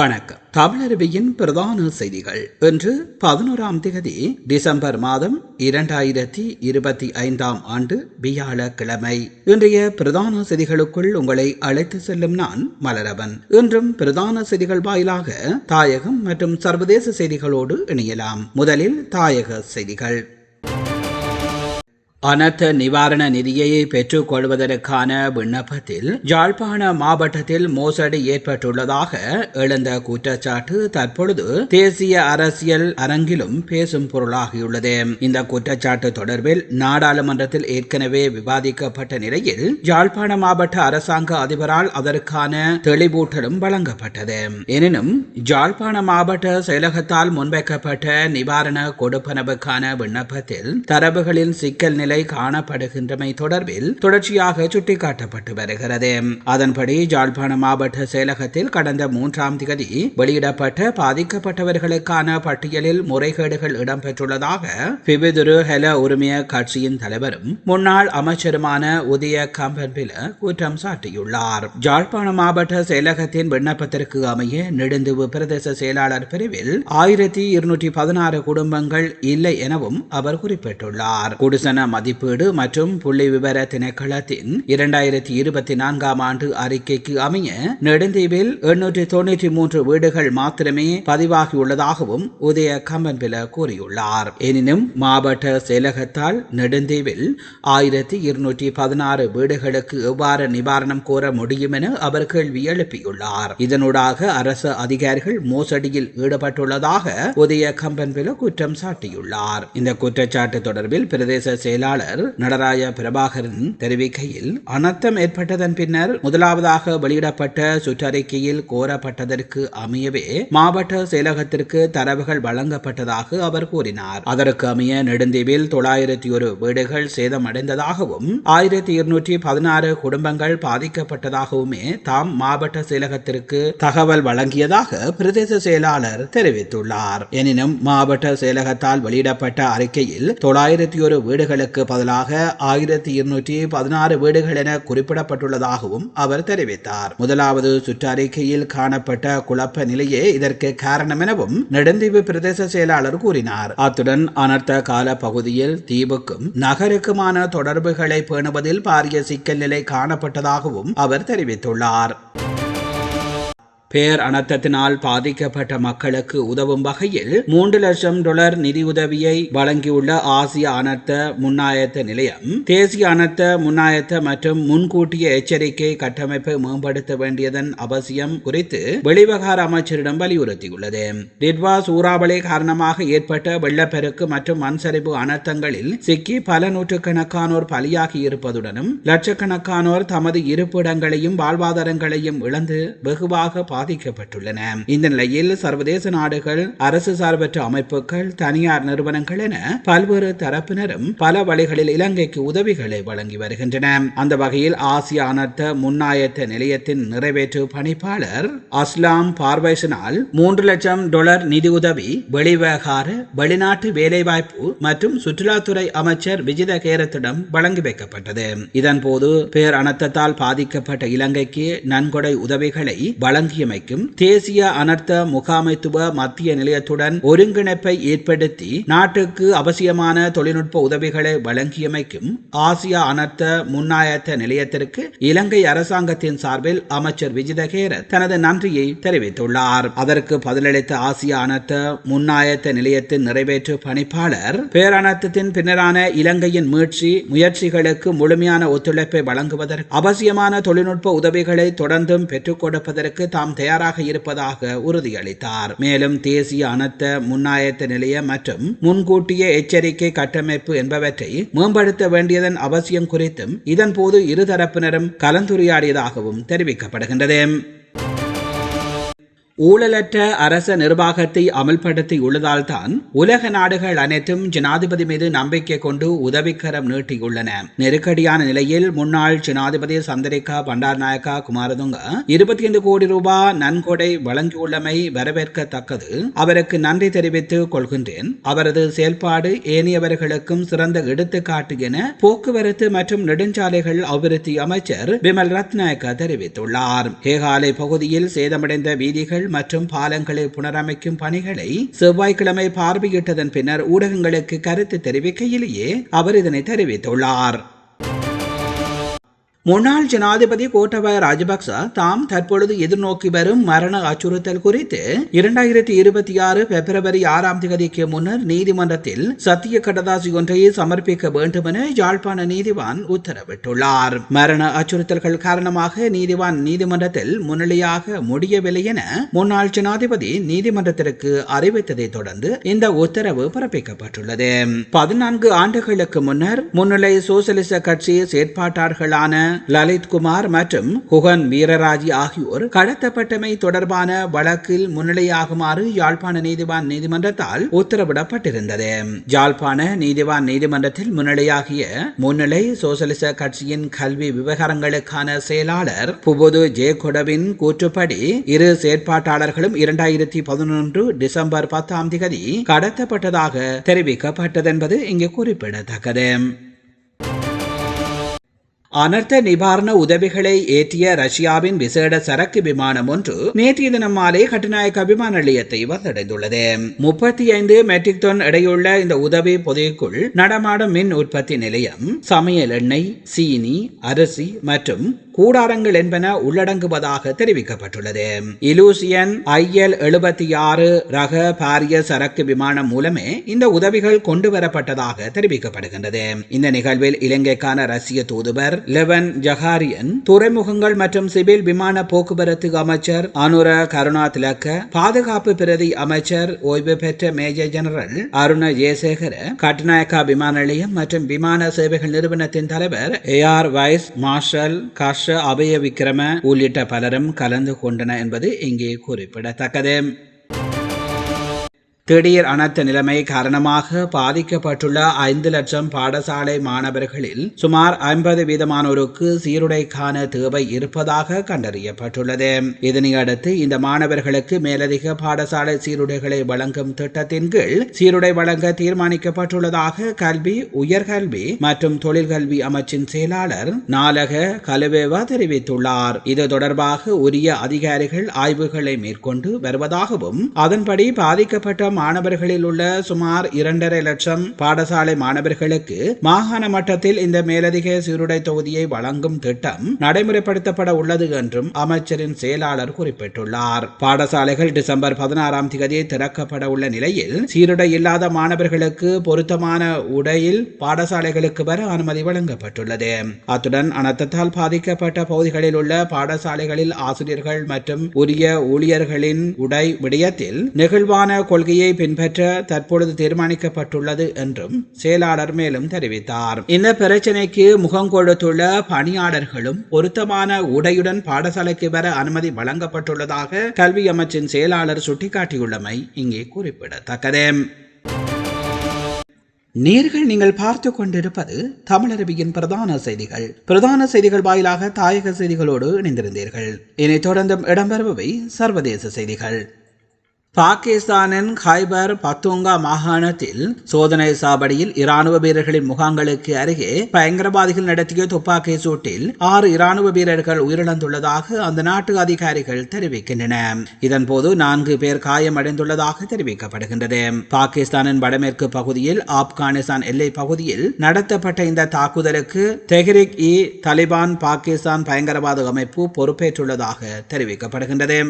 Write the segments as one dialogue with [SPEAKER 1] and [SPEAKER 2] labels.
[SPEAKER 1] வணக்கம். தமிழருவியின் பிரதான செய்திகள். இன்று பதினோராம் தேதி டிசம்பர் மாதம் இரண்டாயிரத்தி இருபத்தி ஐந்தாம் ஆண்டு வியாழக்கிழமை. இன்றைய பிரதான செய்திகளுக்குள் உங்களை அழைத்து செல்லும் நான் மலரவன். இன்றும் பிரதான செய்திகள் வாயிலாக தாயகம் மற்றும் சர்வதேச செய்திகளோடு இணையலாம். முதலில் தாயக செய்திகள். அனர்த்த நிவாரண நிதியை பெற்றுக் கொள்வதற்கான விண்ணப்பத்தில் யாழ்ப்பாண மாவட்டத்தில் மோசடி ஏற்பட்டுள்ளதாக எழுந்த குற்றச்சாட்டு தற்பொழுது தேசிய அரசியல் அரங்கிலும் பேசும் பொருளாகியுள்ளது. இந்த குற்றச்சாட்டு தொடர்பில் நாடாளுமன்றத்தில் ஏற்கனவே விவாதிக்கப்பட்ட நிலையில் யாழ்ப்பாண மாவட்ட அரசாங்க அதிபரால் அதற்கான தெளிவூட்டலும் வழங்கப்பட்டது. எனினும் யாழ்ப்பாண மாவட்ட செயலகத்தால் முன்வைக்கப்பட்ட நிவாரண கொடுப்பனவுக்கான விண்ணப்பத்தில் தரவுகளின் சிக்கல் நிலை காணப்படுகின்றமை தொடர்பில் தொடர்ச்சியாக சுட்டிக்காட்டப்பட்டு வருகிறது. அதன்படி ஜாழ்ப்பாண மாவட்ட செயலகத்தில் கடந்த மூன்றாம் தேதி வெளியிடப்பட்ட பாதிக்கப்பட்டவர்களுக்கான பட்டியலில் முறைகேடுகள் இடம்பெற்றுள்ளதாக பிபிதுரு ஹெல உரிமைய கட்சியின் தலைவரும் முன்னாள் அமைச்சருமான உதய கம்பன்பில குற்றம் சாட்டியுள்ளார். ஜாழ்ப்பாண மாவட்ட செயலகத்தின் விண்ணப்பத்திற்கு அமைய நெடுந்துவு பிரதேச செயலாளர் பிரிவில் ஆயிரத்தி இருநூற்றி பதினாறு குடும்பங்கள் இல்லை எனவும் அவர் குறிப்பிட்டுள்ளார். குடிசன மதிப்பீடு மற்றும் புள்ளி விவர திணைக்களத்தின் இரண்டாயிரத்தி இருபத்தி நான்காம் ஆண்டு அறிக்கைக்கு அமைய நெடுந்தீவில் எண்ணூற்றி தொன்னூற்றி மூன்று வீடுகள் மாத்திரமே பதிவாகியுள்ளதாகவும் உதய கம்பன்பில கூறியுள்ளார். எனினும் மாவட்ட செயலகத்தால் நெடுந்தீவில் ஆயிரத்தி இருநூற்றி பதினாறு வீடுகளுக்கு எவ்வாறு நிவாரணம் கோர முடியும் என அவர் கேள்வி எழுப்பியுள்ளார். இதனூடாக அரசு அதிகாரிகள் மோசடியில் ஈடுபட்டுள்ளதாக உதய கம்பன்பில குற்றம் சாட்டியுள்ளார். இந்த குற்றச்சாட்டு தொடர்பில் பிரதேச செயலாளர் நடராய பிரபாகரன் தெரிவிக்கையில் அனர்த்தம் ஏற்பட்டதன் பின்னர் முதலாவதாக வெளியிடப்பட்ட சுற்றறிக்கையில் கோரப்பட்டதற்கு அமையவே மாவட்ட செயலகத்திற்கு தரவுகள் வழங்கப்பட்டதாக அவர் கூறினார். அதற்கு அமைய நெடுந்தீவில் தொள்ளாயிரத்தி ஒரு வீடுகள் சேதமடைந்ததாகவும் ஆயிரத்தி இருநூற்றி பதினாறு குடும்பங்கள் பாதிக்கப்பட்டதாகவுமே தாம் மாவட்ட செயலகத்திற்கு தகவல் வழங்கியதாக பிரதேச செயலாளர் தெரிவித்துள்ளார். எனினும் மாவட்ட செயலகத்தால் வெளியிடப்பட்ட அறிக்கையில் தொள்ளாயிரத்தி ஒரு வீடுகளுக்கு பதிலாக ஆயிரத்தி இருநூற்றி பதினாறு வீடுகள் என குறிப்பிடப்பட்டுள்ளதாகவும் அவர் தெரிவித்தார். முதலாவது சுற்றறிக்கையில் காணப்பட்ட குழப்ப நிலையே இதற்கு காரணம் எனவும் நெடுந்தீவு பிரதேச செயலாளர் கூறினார். அத்துடன் அனர்த்த கால பகுதியில் தீவுக்கும் நகருக்குமான தொடர்புகளை பேணுவதில் பாரிய சிக்கல் நிலை காணப்பட்டதாகவும் அவர் தெரிவித்துள்ளார். பேர் அனர்த்தத்தினால் பாதிக்கப்பட்ட மக்களுக்கு உதவும் வகையில் மூன்று லட்சம் டாலர் நிதியுதவியை வழங்கியுள்ள ஆசிய அனர்த்த முன்னாயத்த நிலையம் தேசிய அனர்த்த முன்னாயத்த மற்றும் முன்கூட்டிய எச்சரிக்கை கட்டமைப்பை மேம்படுத்த வேண்டியதன் அவசியம் குறித்து வெளிவகார அமைச்சரிடம் வலியுறுத்தியுள்ளது. டிட்வா சூறாவளி காரணமாக ஏற்பட்ட வெள்ளப்பெருக்கு மற்றும் மண்சரிவு அனர்த்தங்களில் சிக்கி பல நூற்றுக்கணக்கானோர் பலியாகி இருப்பதுடனும் லட்சக்கணக்கானோர் தமது இருப்பிடங்களையும் வாழ்வாதாரங்களையும் இழந்து வெகுவாக பாதிக்கப்பட்டுள்ளன. இந்த நிலையில் சர்வதேச நாடுகள் அரசு சார்பற்ற அமைப்புகள் தனியார் நிறுவனங்கள் என பல்வேறு தரப்பினரும் பல வழிகளில் இலங்கைக்கு உதவிகளை வழங்கி வருகின்றன. அந்த வகையில் ஆசிய அனர்த்த முன்னாயத்த நிலையத்தின் நிறைவேற்று பணிப்பாளர் அஸ்லாம் பார்வைசனால் மூன்று லட்சம் டாலர் நிதியுதவி வெளிவிவகார வெளிநாட்டு வேலைவாய்ப்பு மற்றும் சுற்றுலாத்துறை அமைச்சர் விஜித கேரத்திடம் வழங்கி வைக்கப்பட்டது. இதன்போது பேர் அனர்த்தத்தால் பாதிக்கப்பட்ட இலங்கைக்கு நன்கொடை உதவிகளை வழங்கிய அமைக்கும் தேசிய அனர்த்த முகாமைத்துவ மத்திய நிலையத்துடன் ஒருங்கிணைப்பை ஏற்படுத்தி நாட்டுக்கு அவசியமான தொழில்நுட்ப உதவிகளை வழங்கியமைக்கும் ஆசிய அனர்த்த முன்னாயத்த நிலையத்திற்கு இலங்கை அரசாங்கத்தின் சார்பில் அமைச்சர் விஜிதகேர தனது நன்றியை தெரிவித்துள்ளார். அதற்கு பதிலளித்த ஆசிய அனர்த்த முன்னாயத்த நிலையத்தின் நிறைவேற்று பணிப்பாளர் பேரணர்த்தத்தின் பின்னரான இலங்கையின் மீட்சி முயற்சிகளுக்கு முழுமையான ஒத்துழைப்பை வழங்குவதற்கு அவசியமான தொழில்நுட்ப உதவிகளை தொடர்ந்தும் பெற்றுக் கொடுப்பதற்கு தாம் தயாராக இருப்பதாக உறுதியளித்தார். மேலும் தேசிய அனர்த்த முன்னாயத்த நிலைய மற்றும் முன்கூட்டிய எச்சரிக்கை கட்டமைப்பு என்பவற்றை மேம்படுத்த வேண்டியதன் அவசியம் குறித்தும் இதன்போது இருதரப்பினரும் கலந்துரையாடியதாகவும் தெரிவிக்கப்படுகின்றது. ஊழலற்ற அரச நிர்வாகத்தை அமல்படுத்தி தான் உலக நாடுகள் அனைத்தும் ஜனாதிபதி மீது நம்பிக்கை கொண்டு உதவிக்கரம் நீட்டியுள்ளன. நெருக்கடியான நிலையில் முன்னாள் ஜனாதிபதி சந்திரிகா பண்டார்நாயக்கா குமாரதுங்க இருபத்தி ஐந்து கோடி ரூபாய் நன்கொடை வழங்கியுள்ளமை வரவேற்கத்தக்கது. அவருக்கு நன்றி தெரிவித்துக் கொள்கின்றேன். அவரது செயல்பாடு ஏனையவர்களுக்கும் சிறந்த எடுத்துக்காட்டு என போக்குவரத்து மற்றும் நெடுஞ்சாலைகள் அபிவிருத்தி அமைச்சர் விமல் ரத்நாயக்க தெரிவித்துள்ளார். ஹேகாலை பகுதியில் சேதமடைந்த வீதிகள் மற்றும் பாலங்களை புனரமைக்கும் பணிகளை செவ்வாய்க்கிழமை பார்வையிட்டதன் பின்னர் ஊடகங்களுக்கு கருத்து தெரிவிக்கையிலேயே அவர் இதனை தெரிவித்துள்ளார். முன்னாள் ஜனாதிபதி கோட்டபாய ராஜபக்ச தாம் தற்பொழுது எதிர்நோக்கி வரும் மரண அச்சுறுத்தல் குறித்து இரண்டாயிரத்தி இருபத்தி ஆறு பிப்ரவரி ஆறாம் தேதிக்கு முன்னர் நீதிமன்றத்தில் சத்திய கடதாசி ஒன்றை சமர்ப்பிக்க வேண்டும் என யாழ்ப்பாண நீதிவான் உத்தரவிட்டுள்ளார். மரண அச்சுறுத்தல்கள் காரணமாக நீதிவான் நீதிமன்றத்தில் முன்னிலையாக முடியவில்லை என முன்னாள் ஜனாதிபதி நீதிமன்றத்திற்கு அறிவித்ததை தொடர்ந்து இந்த உத்தரவு பிறப்பிக்கப்பட்டுள்ளது. பதினான்கு ஆண்டுகளுக்கு முன்னர் முன்னிலை சோசலிச கட்சி செயற்பாட்டாளர்களான லலித்குமார் மற்றும் குகன் வீரராஜி ஆகியோர் கடத்தப்பட்டமை தொடர்பான வழக்கில் முன்னிலையாகுமாறு யாழ்ப்பாண நீதிவான் நீதிமன்றத்தால் உத்தரவிடப்பட்டிருந்தது. யாழ்ப்பாண நீதிவான் நீதிமன்றத்தில் முன்னிலையாகிய முன்னிலை சோசலிச கட்சியின் கல்வி விவகாரங்களுக்கான செயலாளர் புபுது ஜெயகொடவின் கூற்றுப்படி இரு செயற்பாட்டாளர்களும் இரண்டாயிரத்தி பதினொன்று டிசம்பர் பத்தாம் தேதி கடத்தப்பட்டதாக தெரிவிக்கப்பட்டது என்பது இங்கு குறிப்பிடத்தக்கது. அனர்த்த நிவாரண உதவிகளை ஏற்றிய ரஷ்யாவின் விசேட சரக்கு விமானம் ஒன்று நேற்றைய தினம் மாலை கட்டுநாயக்க விமான நிலையத்தை வந்தடைந்துள்ளது. முப்பத்தி ஐந்து மெட்ரிக் டன் எடையுள்ள இந்த உதவி பொதிக்குள் நடமாடும் மின் உற்பத்தி நிலையம் சமையல் எண்ணெய் சீனி அரிசி மற்றும் கூடாரங்கள் என்பன உள்ளடங்குவதாக தெரிவிக்கப்பட்டுள்ளது. இலூசியன் ஐஎல் எழுபத்தி ஆறு ரக பாரிய சரக்கு விமானம் மூலமே இந்த உதவிகள் கொண்டு வரப்பட்டதாக தெரிவிக்கப்படுகின்றது. இந்த நிகழ்வில் இலங்கைக்கான ரஷ்ய தூதுவர் லெவன் ஜஹாரியன் துறைமுகங்கள் மற்றும் சிவில் விமான போக்குவரத்து அமைச்சர் அனுர கருணா திலக்க பாதுகாப்பு பிரதி அமைச்சர் ஓய்வு பெற்ற மேஜர் ஜெனரல் அருண ஜெயசேகர கட்டுநாயக்கா விமான நிலையம் மற்றும் விமான சேவைகள் நிறுவனத்தின் தலைவர் air vice marshal Kasha Abhaya Wickrama உள்ளிட்ட பலரும் கலந்து கொண்டனர் என்பது இங்கே குறிப்பிடத்தக்கது. திடீர் அனர்த்த நிலைமை காரணமாக பாதிக்கப்பட்டுள்ள ஐந்து லட்சம் பாடசாலை மாணவர்களில் சுமார் ஐம்பது வீதமானோருக்கு சீருடைக்கான தேவை இருப்பதாக கண்டறியப்பட்டுள்ளது. இதனையடுத்து இந்த மாணவர்களுக்கு மேலதிக பாடசாலை சீருடைகளை வழங்கும் திட்டத்தின் கீழ் சீருடை வழங்க தீர்மானிக்கப்பட்டுள்ளதாக கல்வி உயர்கல்வி மற்றும் தொழில்கல்வி அமைச்சின் செயலாளர் நாலக கலுவேவா தெரிவித்துள்ளார். இது தொடர்பாக உரிய அதிகாரிகள் ஆய்வுகளை மேற்கொண்டு வருவதாகவும் அதன்படி பாதிக்கப்பட்ட மாணவர்களில் உள்ள சுமார் இரண்டரை லட்சம் பாடசாலை மாணவர்களுக்கு மாகாண மட்டத்தில் இந்த மேலதிக சீருடை தொகுதியை வழங்கும் திட்டம் நடைமுறைப்படுத்தப்பட உள்ளது என்றும் அமைச்சரின் செயலாளர் குறிப்பிட்டுள்ளார். பாடசாலைகள் டிசம்பர் பதினாறாம் தேதி திறக்கப்பட உள்ள நிலையில் சீருடை இல்லாத மாணவர்களுக்கு பொருத்தமான உடையில் பாடசாலைகளுக்கு வர அனுமதி வழங்கப்பட்டுள்ளது. அத்துடன் அனர்த்தத்தால் பாதிக்கப்பட்ட பகுதிகளில் உள்ள பாடசாலைகளில் ஆசிரியர்கள் மற்றும் உரிய ஊழியர்களின் உடை விடயத்தில் நெகிழ்வான கொள்கையை பின்பற்ற தற்பொழுது தீர்மானிக்கப்பட்டுள்ளது என்றும் செயலாளர் மேலும் தெரிவித்தார். இந்த பிரச்சினைக்கு முகம் கொடுத்துள்ள பணியாளர்களும் பொருத்தமான உடையுடன் பாடசாலைக்கு வர அனுமதி வழங்கப்பட்டுள்ளதாக கல்வி அமைச்சின் செயலாளர் சுட்டிக்காட்டியுள்ளமை இங்கே குறிப்பிடத்தக்கது. நேர்கள் நீங்கள் பார்த்து கொண்டிருப்பது தமிழரபியின் பிரதான செய்திகள். பிரதான செய்திகள் வாயிலாக தாயக செய்திகளோடு இணைந்திருந்தீர்கள். இனி தொடர்ந்தும் இடம்பெறுபவை சர்வதேச செய்திகள். பாகிஸ்தானின் ஹைபர் பத்துங்கா மாகாணத்தில் சோதனை சாவடியில் இராணுவ வீரர்களின் முகாம்களுக்கு அருகே பயங்கரவாதிகள் நடத்திய துப்பாக்கி சூட்டில் ஆறு இராணுவ வீரர்கள் உயிரிழந்துள்ளதாக அந்த நாட்டு அதிகாரிகள் தெரிவிக்கின்றன. இதன்போது நான்கு பேர் காயமடைந்துள்ளதாக தெரிவிக்கப்படுகின்றது. பாகிஸ்தானின் வடமேற்கு பகுதியில் ஆப்கானிஸ்தான் எல்லை பகுதியில் நடத்தப்பட்ட இந்த தாக்குதலுக்கு தெஹ்ரிக் இ தலிபான் பாகிஸ்தான் பயங்கரவாத அமைப்பு பொறுப்பேற்றுள்ளதாக தெரிவிக்கப்படுகின்றது.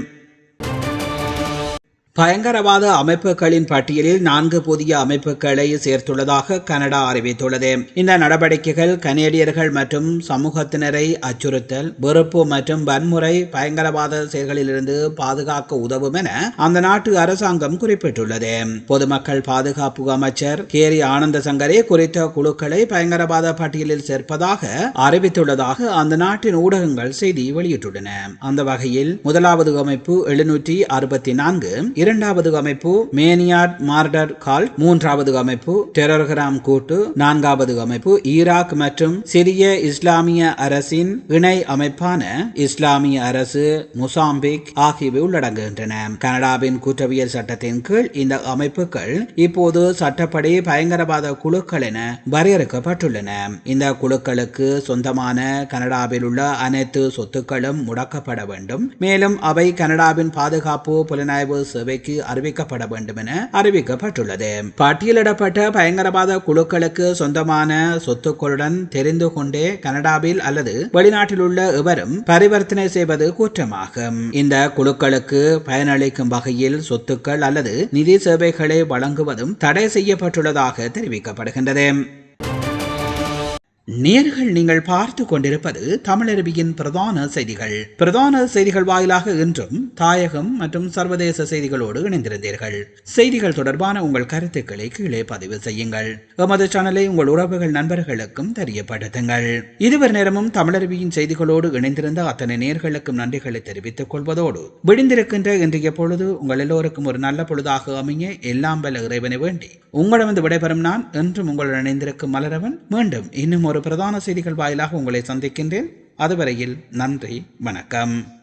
[SPEAKER 1] பயங்கரவாத அமைப்புகளின் பட்டியலில் நான்கு புதிய அமைப்புகளை சேர்த்துள்ளதாக கனடா அறிவித்துள்ளது. இந்த நடவடிக்கைகள் கனேடியர்கள் மற்றும் சமூகத்தினரை அச்சுறுத்தல் வெறுப்பு மற்றும் வன்முறை பயங்கரவாத செயல்களிலிருந்து பாதுகாக்க உதவும் என அந்த நாட்டு அரசாங்கம் குறிப்பிட்டுள்ளது. பொதுமக்கள் பாதுகாப்பு அமைச்சர் கேரி ஆனந்த சங்கரே குறித்த குழுக்களை பயங்கரவாத பட்டியலில் சேர்ப்பதாக அறிவித்துள்ளதாக அந்த நாட்டின் ஊடகங்கள் செய்தி வெளியிட்டுள்ளன. அந்த வகையில் முதலாவது அமைப்பு எழுநூற்றி அறுபத்தி நான்கு இரண்டாவது அமைப்பு மேனியாட் மார்டர் கால் மூன்றாவது அமைப்பு டெரர்கிராம் கூட்டு நான்காவது அமைப்பு ஈராக் மற்றும் சிரிய இஸ்லாமிய அரசின் இணை அமைப்பான இஸ்லாமிய அரசு முசாம்பிக் ஆகியவை உள்ளடங்குகின்றன. கனடாவின் குற்றவியல் சட்டத்தின் கீழ் இந்த அமைப்புகள் இப்போது சட்டப்படி பயங்கரவாத குழுக்கள் என வரையறுக்கப்பட்டுள்ளன. இந்த குழுக்களுக்கு சொந்தமான கனடாவில் உள்ள அனைத்து சொத்துக்களும் முடக்கப்பட வேண்டும். மேலும் அவை கனடாவின் பாதுகாப்பு புலனாய்வு சபைக்கு அறிவிக்கப்பட வேண்டும் என அறிவிக்கப்பட்டுள்ளது. பட்டியலிடப்பட்ட பயங்கரவாத குழுக்களுக்கு சொந்தமான சொத்துக்களுடன் தெரிந்து கொண்டே கனடாவில் அல்லது வெளிநாட்டில் உள்ள எவரும் பரிவர்த்தனை செய்வது குற்றமாகும். இந்த குழுக்களுக்கு பயனளிக்கும் வகையில் சொத்துக்கள் அல்லது நிதி சேவைகளை வழங்குவதும் தடை செய்யப்பட்டுள்ளதாக தெரிவிக்கப்படுகின்றது. நேர்கள் நீங்கள் பார்த்து கொண்டிருப்பது தமிழருவியின் பிரதான செய்திகள். பிரதான செய்திகள் வாயிலாக இன்றும் தாயகம் மற்றும் சர்வதேச செய்திகளோடு இணைந்திருந்தீர்கள். செய்திகள் தொடர்பான உங்கள் கருத்துக்களை கீழே பதிவு செய்யுங்கள். எமது சேனலை உங்கள் உறவுகள் நண்பர்களுக்கும் தெரியப்படுத்துங்கள். இதுவரை நேரமும் தமிழருவியின் செய்திகளோடு இணைந்திருந்த அத்தனை நேர்களுக்கும் நன்றிகளை தெரிவித்துக் கொள்வதோடு விடிந்திருக்கின்ற இன்றைய பொழுது உங்கள் எல்லோருக்கும் ஒரு நல்ல பொழுதாக அமைய எல்லாம் வல்ல இறைவனை வேண்டி உங்களிடமிருந்து விடைபெறும் நான். என்றும் உங்களுடன் இணைந்திருக்கும் மலரவன். மீண்டும் இன்னும் ஒரு பிரதான செய்திகள் வாயிலாக உங்களை சந்திக்கின்றேன். அதுவரையில் நன்றி வணக்கம்.